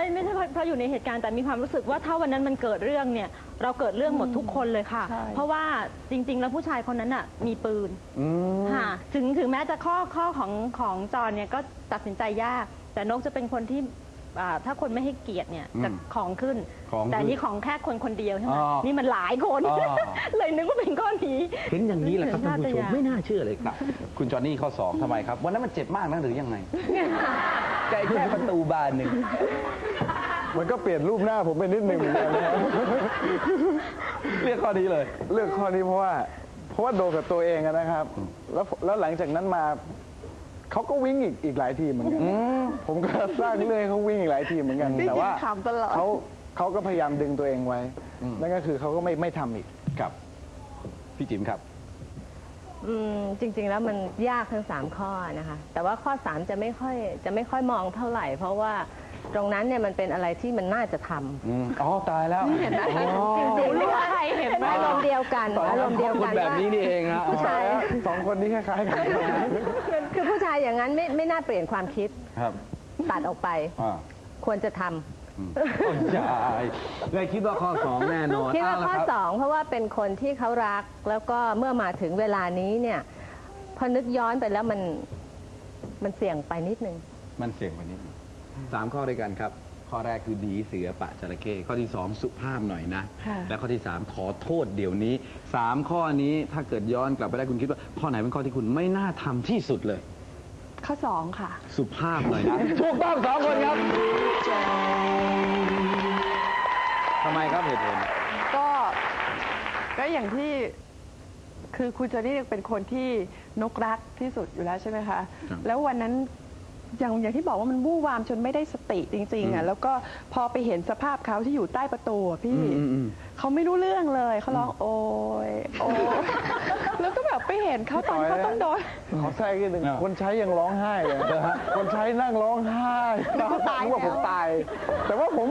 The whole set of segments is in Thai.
ไม่ไม่ใช่เพราะเพราะอยู่ในเหตุการณ์แต่มีความรู้สึกว่าถ้าวันนั้นมันเกิดเรื่องเนี่ย เราเกิดเรื่องหมดทุกคนเลยค่ะ ใช่ เพราะว่าจริง ๆ แล้วผู้ชายคนนั้นอะมีปืนอืม ค่ะถึงถึงแม้จะข้อข้อของของจอนเนี่ยก็ตัดสินใจยาก แต่นกจะเป็นคนที่อ่าถ้าคนไม่ให้เกียรติเนี่ยจะอืมของขึ้น ของขึ้นแต่นี่ของแค่คนคนเดียวใช่ไหมอ๋อนี่มันหลายคน อ๋อ เลยนึกว่าเป็นข้อนี้เห็นอย่างนี้แหละครับท่านผู้ชมสัญชาตญาณไม่น่าเชื่อเลยครับ คุณจอห์นนี่ข้อสองทำไมครับ วันนั้นมันเจ็บมากนะหรือยังไง ใจแค่ประตูบานหนึ่ง มันก็เปลี่ยนรูปหน้าผมไปนิดหนึ่งเหมือนกันนะครับเรียกข้อนี้เลย เลือกข้อนี้เพราะว่า เพราะว่าโดนกับตัวเองอะนะครับ แล้วแล้วหลังจากนั้นมาเขาก็วิ่งอีกอีกหลายทีเหมือนกันผมก็สร้างเรื่องให้เขาวิ่งอีกหลายทีเหมือนกันแต่ว่าขำตลอด เขาเขาก็พยายามดึงตัวเองไว้นั่นก็คือเขาก็ไม่ไม่ทำอีกกับ พี่จิ๋มครับ อืมจริง ๆ แล้วมันยากทั้ง3ข้อนะคะ แต่ว่าข้อ3จะไม่ค่อยจะไม่ค่อยมองเท่าไหร่ เพราะว่าตรงนั้นเนี่ยมันเป็นอะไรที่มันน่าจะทำอืมอ๋อตายแล้วเห็นไหมอ๋อจริงๆรู้ว่าใครเห็นอารมณ์เดียวกันอารมณ์เดียวคกันนแบบว่า นี้นี่เองนะผู้ชาย สองคนนี้คล้ายๆกันคือผู้ชายอย่างนั้นไม่ไม่น่าเปลี่ยนความคิดครับตัดออกไป อ่าควรจะทำ อืมโอ้ยยายเลยคิดว่าข้อสองแน่นอนคิดว่าเละข้อรับสองเพราะว่าเป็นคนที่เขารักแล้วก็เมื่อมาถึงเวลานี้เนี่ยพอนึกย้อนไปแล้วมันมันเสี่ยงไปนิดนึง มันเสี่ยงกว่านี้สามข้อด้วยกันครับ ข้อแรกคือดีเสือปะจระเข้ข้อที่สองสุภาพหน่อยนะค่ะและข้อที่สามขอโทษเดี๋ยวนี้สามข้อนี้ถ้าเกิดย้อนกลับไปได้คุณคิดว่า ข้อไหนเป็นข้อที่คุณไม่น่าทำที่สุดเลย ข้อสองค่ะ สุภาพหน่อยนะถูกต้องสองคนครับ ทำไมครับเหตุผล ก็ก็อย่างที่คือคุณเจอรี่เป็นคนที่นกรักที่สุดอยู่แล้วใช่ไหมคะ ครับ แล้ววันนั้นอย่างอย่างที่บอกว่ามันวู่วามจนไม่ได้สติจริงๆอะแล้วก็พอไปเห็นสภาพเขาที่อยู่ใต้ประตูอะพี่อืมอืมเขาไม่รู้เรื่องเลยเขาร้องโอยโอยแล้วก็แบบไปเห็นเขาตอนที่เขาต้องโดน ขอแทรกนิดหนึ่งอ่าคนใช้ยังร้องไห้เลยคนใช้นั่งร้องไห้นึกว่าตายนึกว่าผมแล้วตาย แต่ว่าผม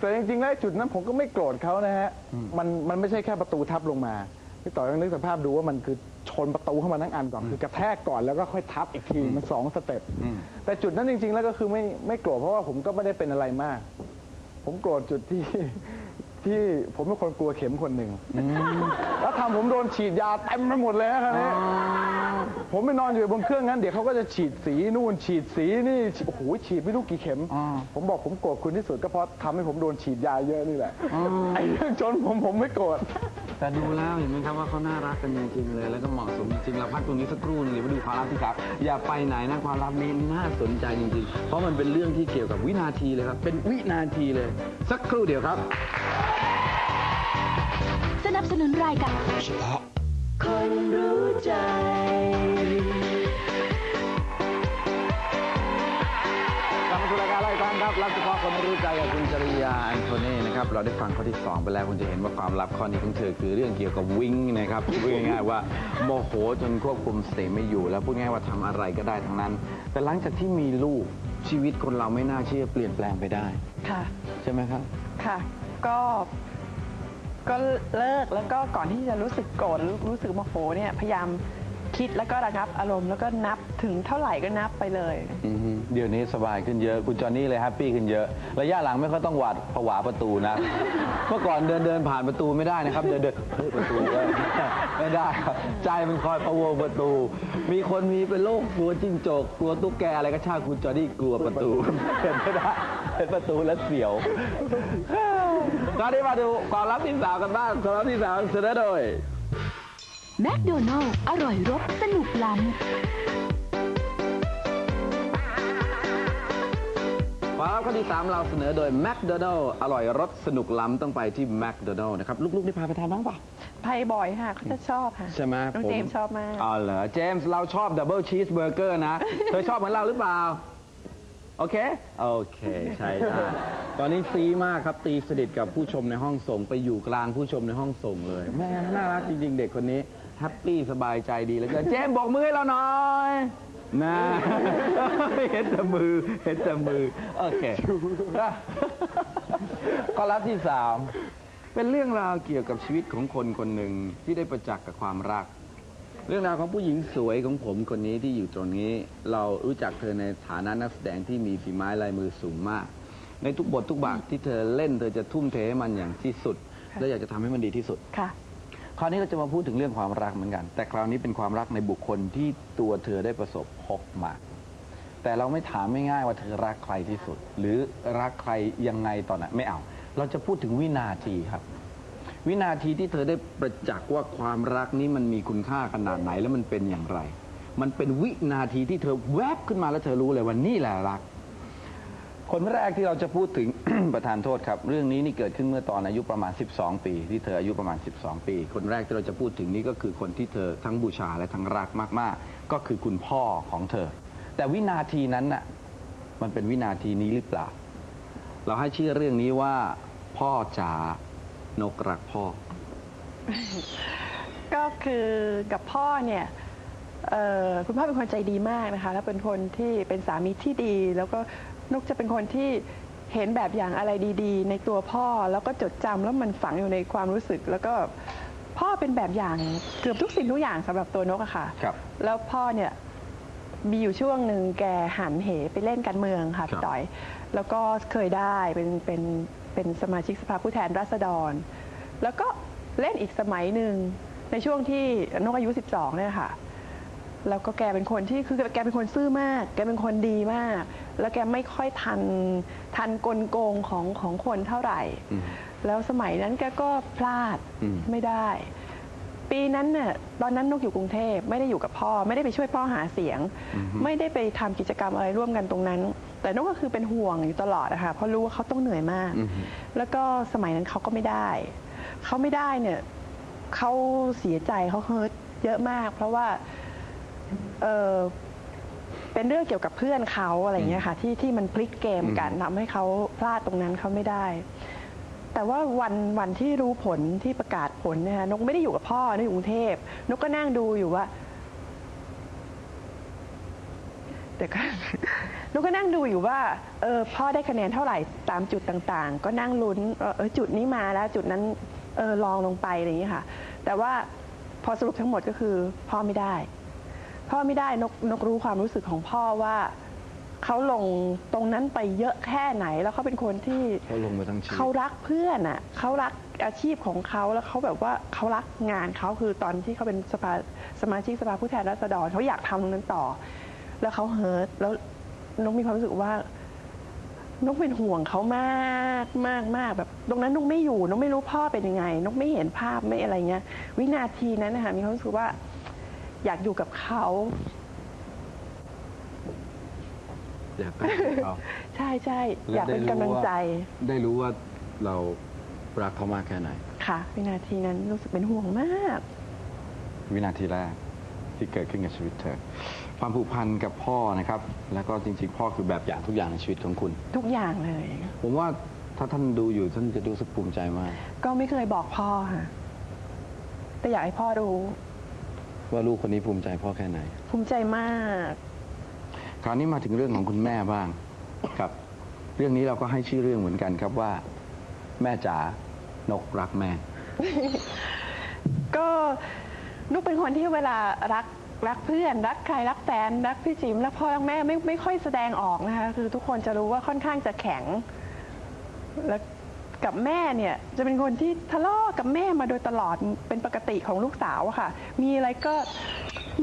แต่จริงๆแล้วจุดนั้นผมก็ไม่โกรธเขานะฮะ มันมันไม่ใช่แค่ประตูทับลงมา พี่ต่อยต้องนึกสภาพดูว่ามันคือชนประตูเข้ามาทั้งอันก่อนคือกระแทกก่อนแล้วก็ค่อยทับอีกทีมันสองสเต็ปอืมแต่จุดนั้นจริง ๆ แล้วก็คือไม่ไม่โกรธเพราะว่าผมก็ไม่ได้เป็นอะไรมาก ผมโกรธจุดที่ ที่ผมเป็นคนกลัวเข็มคนหนึ่งแล้วทำผมโดนฉีดยาเต็มไปหมดเลยครับนี้ผมไปนอนอยู่บนเครื่องนั้นเดี๋ยวเขาก็จะฉีดสีนู่นฉีดสีนี่โอ้โหฉีดไม่รู้กี่เข็มอ๋อผมบอกผมโกรธคุณที่สุดก็เพราะทำให้ผมโดนฉีดยาเยอะนี่แหละไอ้เรื่องจนผมผมไม่โกรธ แต่ดูแล้วเห็นไหมครับว่าเขาน่ารักกันจริงๆเลย แล้วก็เหมาะสมจริงๆเราพักตรงนี้สักครู่หนึงเดี๋ยวมาดูความลับที่ครับอย่าไปไหนนะความลับนี้น่าสนใจจริงๆ เพราะมันเป็นเรื่องที่เกี่ยวกับวินาทีเลยครับ เป็นวินาทีเลย สักครู่เดียวครับ สนับสนุนรายการคนรู้ใจ กลับมาสู่รายการไล่ฟังครับ รับเฉพาะคนรู้ใจกับคุณจริยาแอนโทนีนะครับเราได้ฟังข้อที่ 2 ไปแล้วคุณจะเห็นว่าความลับข้อนี้ของเธอคือเรื่องเกี่ยวกับวิงนะครับพูดง่ายๆว่าโมโหจนควบคุมสติไม่อยู่ แล้วพูดง่ายๆว่าทำอะไรก็ได้ทั้งนั้น แต่หลังจากที่มีลูกชีวิตคนเราไม่น่าเชื่อเปลี่ยนแปลงไปได้ค่ะใช่ไหมครับค่ะ ก็ก็เลิกแล้วก็ก่อนที่จะรู้สึกโกรธรู้รู้สึกโมโหเนี่ยพยายาม คิดแล้วก็ระงับอารมณ์แล้วก็นับถึงเท่าไหร่ก็นับไปเลย อือฮึเดี๋ยวนี้สบายขึ้นเยอะ คุณจอห์นนี่เลยแฮปปี้ขึ้นเยอะ ระยะหลังไม่ค่อยต้องหวาดผวาประตูนะ เมื่อก่อนเดินเดินผ่านประตูไม่ได้นะครับ เดินเดินเฮ้ยประตูเว้ยไม่ได้ครับ ใจมันคอยพะวงประตู มีคนมีเป็นโรคกลัวจิ้งจก กลัวตุ๊กแกอะไรก็ช่างคุณจอห์นนี่กลัวประตูเห็นไม่ได้เห็นประตูแล้วเสียวตอนนี้มาดูความลับที่สาวกันบ้างความลับที่สาวเสนอโดย แมคโดนัลล์อร่อยรสสนุกล้ำความลับข้อที่สามเราเสนอโดย McDonald อร่อยรสสนุกล้ำต้องไปที่ McDonald นะครับ ลูกๆได้พาไปทานบ้างปะไปบ่อยค่ะเขาจะชอบค่ะใช่ไหมน้องผเจมส์ชอบมากอ๋อเหรอเจมส์เราชอบดับเบิลชีสเบอร์เกอร์นะ เธอชอบเหมือนเราหรือเปล่า โอเค โอเค ใช่ได้ตอนนี้ซีมากครับ ตีสนิทกับผู้ชมในห้องส่ง ไปอยู่กลางผู้ชมในห้องส่งเลย แม่น่ารักจริง ๆ เด็กคนนี้ แฮปปี้สบายใจดีแล้วก็เจมส์บอกมือให้เราหน่อยนะเห็นแต่มือเห็นแต่มือ โอเคข้อลับที่สามเป็นเรื่องราวเกี่ยวกับชีวิตของคนคนหนึ่งที่ได้ประจักษ์กับความรัก เรื่องราวของผู้หญิงสวยของผมคนนี้ที่อยู่ตรงนี้ เรารู้จักเธอในฐานะนักแสดงที่มีฝีไม้ลายมือสูงมาก ในทุกบททุกบาทที่เธอเล่นเธอจะทุ่มเทให้มันอย่างที่สุด และอยากจะทำให้มันดีที่สุดค่ะ คราวนี้เราจะมาพูดถึงเรื่องความรักเหมือนกัน แต่คราวนี้เป็นความรักในบุคคลที่ตัวเธอได้ประสบพบมา แต่เราไม่ถามไม่ง่ายว่าเธอรักใครที่สุด หรือรักใครยังไงตอนไหนไม่เอา เราจะพูดถึงวินาทีครับ วินาทีที่เธอได้ประจักษ์ว่าความรักนี้มันมีคุณค่าขนาดไหนแล้วมันเป็นอย่างไร มันเป็นวินาทีที่เธอแวบขึ้นมาแล้วเธอรู้เลยว่านี่แหละรัก คนแรกที่เราจะพูดถึง ประธานโทษครับ เรื่องนี้นี่เกิดขึ้นเมื่อตอนอายุประมาณ 12 ปี ที่เธออายุประมาณ 12 ปี คนแรกที่เราจะพูดถึงนี่ก็คือคนที่เธอทั้งบูชาและทั้งรักมาก ๆ ก็คือคุณพ่อของเธอ แต่วินาทีนั้นน่ะมันเป็นวินาทีนี้หรือเปล่า เราให้ชื่อเรื่องนี้ว่า พ่อจ๋านกรักพ่อ ก็คือกับพ่อเนี่ยคุณพ่อเป็นคนใจดีมากนะคะ แล้วเป็นคนที่เป็นสามีที่ดีแล้วก็ นกจะเป็นคนที่เห็นแบบอย่างอะไรดีๆ ในตัวพ่อแล้วก็จดจำแล้วมันฝังอยู่ในความรู้สึก แล้วก็พ่อเป็นแบบอย่างเกือบทุกสิ่งทุกอย่างสำหรับตัวนกอะค่ะ ครับ แล้วพ่อเนี่ยมีอยู่ช่วงหนึ่งแกหันเหไปเล่นการเมืองค่ะครับพี่ต่อย แล้วก็เคยได้เป็นเป็นเป็นสมาชิกสภาผู้แทนราษฎร แล้วก็เล่นอีกสมัยหนึ่งในช่วงที่นกอายุ 12เนี่ยค่ะ แล้วก็แกเป็นคนที่คือแกเป็นคนซื่อมาก แกเป็นคนดีมาก แล้วแกไม่ค่อยทันทันกลโกงของของคนเท่าไหร่อืมแล้วสมัยนั้นแกก็พลาดอืมไม่ได้ ปีนั้นเนี่ยตอนนั้นนกอยู่กรุงเทพไม่ได้อยู่กับพ่อ ไม่ได้ไปช่วยพ่อหาเสียง ไม่ได้ไปทำกิจกรรมอะไรร่วมกันตรงนั้น แต่นกก็คือเป็นห่วงอยู่ตลอดนะคะเพราะรู้ว่าเขาต้องเหนื่อยมากอือฮึแล้วก็สมัยนั้นเขาก็ไม่ได้เขาไม่ได้เนี่ยเขาเสียใจเขาเฮิร์ตเยอะมาก เพราะว่า เออเป็นเรื่องเกี่ยวกับเพื่อนเขาอะไรอย่างเงี้ยค่ะ ที่ที่มันพลิกเกมกันทำให้เขาพลาดตรงนั้นเขาไม่ได้ แต่ว่าวันวันที่รู้ผลที่ประกาศผลเนยคะนกไม่ได้อยู่กับพ่อนกอยู่กรุงเทพนกก็นั่งดูอยู่ว่าเดี๋ยวก็ นกก็นั่งดูอยู่ว่าเออพ่อได้คะแนนเท่าไหร่ตามจุดต่างๆ ก็นั่งลุ้นเออเออจุดนี้มาแล้ว จุดนั้นเออลองลงไปอะไรอย่างนี้ยค่ะ แต่ว่าพอสรุปทั้งหมดก็คือพ่อไม่ได้ พ่อไม่ได้นกนกรู้ความรู้สึกของพ่อว่าเขาลงตรงนั้นไปเยอะแค่ไหน แล้วเขาเป็นคนที่เขาลงมาทั้งชีวิเขาตรักเพื่อนอะเขารักอาชีพของเขาแล้วเขาแบบว่าเขารักงานเขาคือตอนที่เขาเป็นสภาสมาชิกสภาผู้แทนราษฎรเขาอยากทำตรงนั้นต่อ แล้วเขาเฮิร์ตแล้วนกมีความรู้สึกว่านกเป็นห่วงเขามากมากมากแบบ ตรงนั้นนกไม่อยู่นกไม่รู้พ่อเป็นยังไง นกไม่เห็นภาพไม่อะไรเงี้ย วินาทีนั้นนะคะมีความรู้สึกว่า อยากอยู่กับเขา อยากเป็นเขาใช่ใช่อยากเป็นกำลังใจได้รู้ว่าเรารักเขามากแค่ไหน ค่ะวินาทีนั้นรู้สึกเป็นห่วงมาก วินาทีแรกที่เกิดขึ้นกับชีวิตเธอ ความผูกพันกับพ่อนะครับ แล้วก็จริงๆ พ่อคือแบบอย่างทุกอย่างในชีวิตของคุณ ทุกอย่างเลย ผมว่าถ้าท่านดูอยู่ท่านจะรู้สึกภูมิใจมาก ก็ไม่เคยบอกพ่อค่ะ แต่อยากให้พ่อรู้ ว่าลูกคนนี้ภูมิใจพ่อแค่ไหน ภูมิใจมาก คราวนี้มาถึงเรื่องของคุณแม่บ้าง ครับ เรื่องนี้เราก็ให้ชื่อเรื่องเหมือนกันครับว่า แม่จ๋านกรักแม่ ก็นุกเป็นคนที่เวลารักรักเพื่อน รักใครรักแฟนรักพี่จิมรักพ่อรักแม่ไม่ไม่ค่อยแสดงออกนะคะ คือทุกคนจะรู้ว่าค่อนข้างจะแข็ง แล้ว กับแม่เนี่ยจะเป็นคนที่ทะเลาะกับแม่มาโดยตลอดเป็นปกติของลูกสาวอะค่ะ มีอะไรก็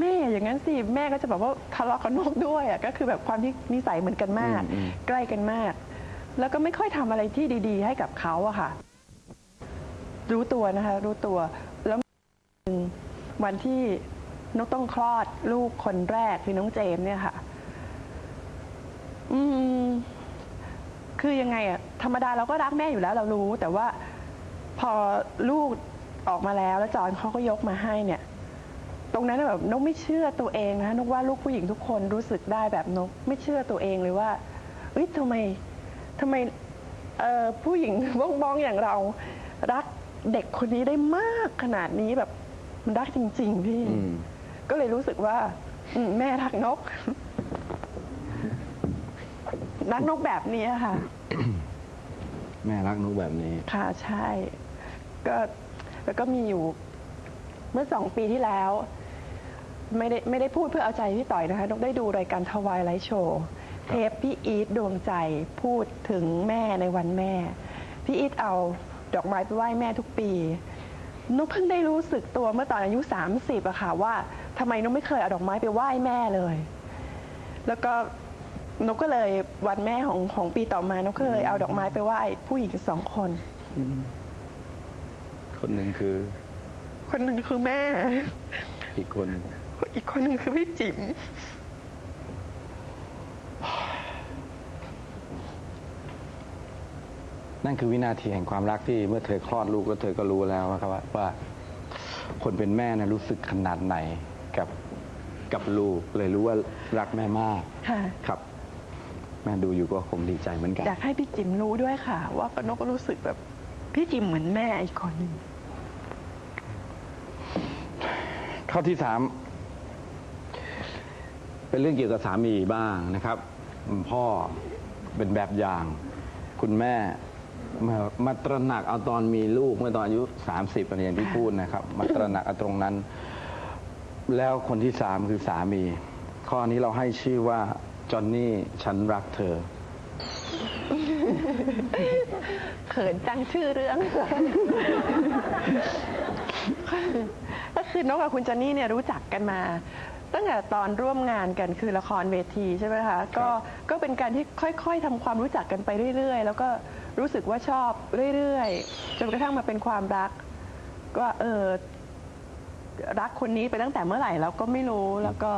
แม่อย่างนั้นสิแม่ก็จะแบบว่าทะเลาะกับนกด้วยอะก็คือแบบความที่นิสัยเหมือนกันมากอืมอืมใกล้กันมาก แล้วก็ไม่ค่อยทำอะไรที่ดี ๆ ให้กับเขาอะค่ะ รู้ตัวนะคะ รู้ตัวแล้ววันที่นกต้องคลอดลูกคนแรกคือน้องเจมส์เนี่ยค่ะ อืม คือยังไงอะธรรมดาเราก็รักแม่อยู่แล้วเรารู้ แต่ว่าพอลูกออกมาแล้วแล้วจอนเขาก็ยกมาให้เนี่ย ตรงนั้นนะแบบนกไม่เชื่อตัวเองนะนกว่าลูกผู้หญิงทุกคนรู้สึกได้แบบนกไม่เชื่อตัวเองเลยว่าเอ้ยทำไมทำไมเอ่อผู้หญิงบ้องๆอย่างเรารักเด็กคนนี้ได้มากขนาดนี้แบบมันรักจริง ๆ พี่อืมก็เลยรู้สึกว่าอืมแม่รักนก รักนกแบบนี้ค่ะ แม่รักนกแบบนี้ ค่ะใช่ ก็แล้วก็มีอยู่ เมื่อสองปีที่แล้ว ไม่ได้ไม่ได้พูดเพื่อเอาใจพี่ต่อยนะคะนกได้ดูรายการทวายไลท์โชว์เทปพี่อีทดวงใจพูดถึงแม่ในวันแม่ พี่อีทเอาดอกไม้ไปไหว้แม่ทุกปีนุกเพิ่งได้รู้สึกตัวเมื่อตอนอายุ 30อะค่ะว่าทำไมนุกไม่เคยเอาดอกไม้ไปไหว้แม่เลย แล้วก็ นกก็เลยวันแม่ของของปีต่อมานกก็เลยเอาดอกไม้ไปไหว้ผู้หญิงสองคน คนหนึ่งคือ คนหนึ่งคือแม่ อีกคน อีกคนหนึ่งคือพี่จิ๋มนั่นคือวินาทีแห่งความรักที่เมื่อเธอคลอดลูกแล้วเธอก็รู้แล้วนะครับว่าว่าคนเป็นแม่นะรู้สึกขนาดไหนกับกับลูกเลยรู้ว่ารักแม่มาก ค่ะ ครับ แม่ดูอยู่ก็คงดีใจเหมือนกัน อยากให้พี่จิ๋มรู้ด้วยค่ะ ว่านกก็รู้สึกแบบพี่จิ๋มเหมือนแม่อีกคนหนึ่งข้อที่สามเป็นเรื่องเกี่ยวกับสามีบ้างนะครับ พ่อเป็นแบบอย่าง คุณแม่มามาตระหนักเอาตอนมีลูกเมื่อตอนอายุ 30อะไรอย่างที่พูดนะครับ มาตระหนักเอาตรงนั้น แล้วคนที่สามคือสามี ข้อนี้เราให้ชื่อว่า จอนนี่ฉันรักเธอ เขินจังชื่อเรื่อง ก็คือนกกับคุณจอนนี่เนี่ยรู้จักกันมา ตั้งแต่ตอนร่วมงานกันคือละครเวทีใช่ไหมคะ ก็ก็เป็นการที่ค่อยๆทำความรู้จักกันไปเรื่อย ๆ แล้วก็รู้สึกว่าชอบเรื่อยๆจนกระทั่งมาเป็นความรัก ก็เออ รักคนนี้ไปตั้งแต่เมื่อไหร่เราก็ไม่รู้แล้วก็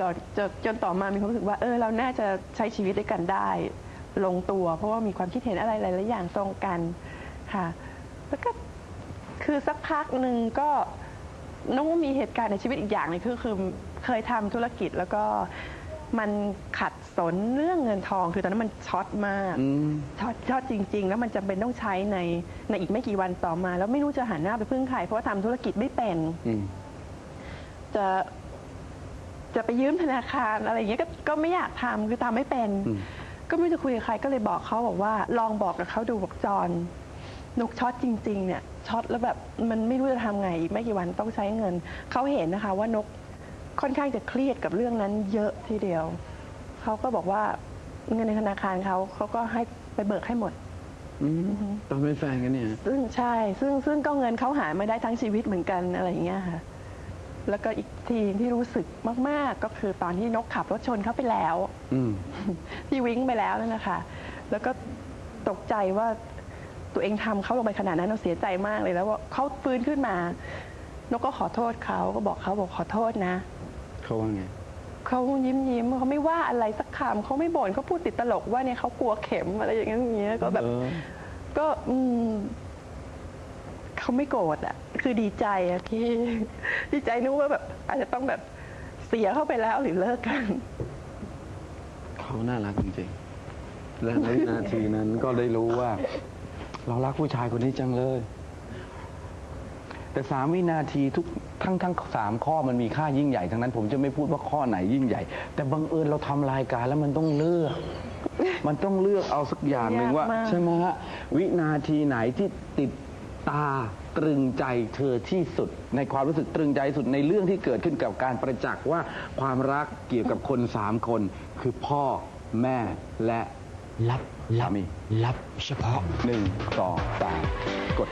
ต่อจนจนต่อมามีความรู้สึกว่าเออเราน่าจะใช้ชีวิตด้วยกันได้ ลงตัว เพราะว่ามีความคิดเห็นอะไรหลายๆอย่างตรงกันค่ะ แล้วก็คือสักพักหนึ่งก็น้องมีเหตุการณ์ในชีวิตอีกอย่างหนึงคือคือเคยทำธุรกิจแล้วก็มันขัดสนเรื่องเงินทอง คือตอนนั้นมันช็อตมากอืมช็อตช็อตจริง ๆ แล้วมันจำเป็นต้องใช้ในในอีกไม่กี่วันต่อมา แล้วไม่รู้จะหันหน้าไปพึ่งใครเพราะว่าทำธุรกิจไม่เป็นอืมจะ จะไปยืมธนาคารอะไรอย่างเงี้ยก็ก็ไม่อยากทำคือทำไม่เป็น อืม ก็ไม่รู้จะคุยกับใครก็เลยบอกเขาบอกว่า ลองบอกกับเขาดูบอกจอนนกช็อตจริง ๆ เนี่ยช็อตแล้วแบบมันไม่รู้จะทำไงอีกไม่กี่วันต้องใช้เงินเขาเห็นนะคะว่านกค่อนข้างจะเครียดกับเรื่องนั้นเยอะทีเดียวเขาก็บอกว่าเงินในธนาคารเขาเขาก็ให้ไปเบิกให้หมด อืมตอนเป็นแฟนกันเนี่ย ซึ่งใช่ ซึ่งซึ่งก็เงินเขาหาไม่ได้ทั้งชีวิตเหมือนกันอะไรอย่างเงี้ยค่ะ แล้วก็อีกทีที่รู้สึกมาก ๆ ก็คือตอนที่นกขับรถชนเขาไปแล้ว อืม ที่วิ้งไปแล้วนั่นนะคะ แล้วก็ตกใจว่าตัวเองทำเขาลงไปขนาดนั้นเราเสียใจมากเลยแล้วว่าเขาฟื้นขึ้นมา นกก็ขอโทษเขาก็บอกเขาบอกขอโทษนะ เขาว่าไง เขายิ้มยิ้มเขาไม่ว่าอะไรสักคำเขาไม่บ่นเขาพูดติดตลกว่าเนี่ยเขากลัวเข็มอะไรอย่างเงี้ยอย่างเงี้ยก็แบบ เออ ก็อืมเขาไม่โกรธอะ คือดีใจอะพี่ดีใจนึกว่าแบบ อาจจะต้องแบบเสียเข้าไปแล้วหรือเลิกกัน เขาน่ารักจริงๆ และในวินาทีนั้นก็ได้รู้ว่า เรารักผู้ชายคนนี้จังเลย แต่สามวินาทีทุกทั้งทั้งสามข้อมันมีค่ายิ่งใหญ่ทั้งนั้น ผมจะไม่พูดว่าข้อไหนยิ่งใหญ่ แต่บังเอิญเราทำรายการแล้วมันต้องเลือก มันต้องเลือกเอาสักอย่างหนึ่งว่า ยากมาก ใช่ไหมฮะวินาทีไหนที่ติดตา ตรึงใจเธอที่สุด ในความรู้สึกตรึงใจสุดในเรื่องที่เกิดขึ้นกับการประจักษ์ว่าความรักเกี่ยวกับคนสามคน คือพ่อแม่และลับลับสามีลับเฉพาะ หนึ่งสองสามกด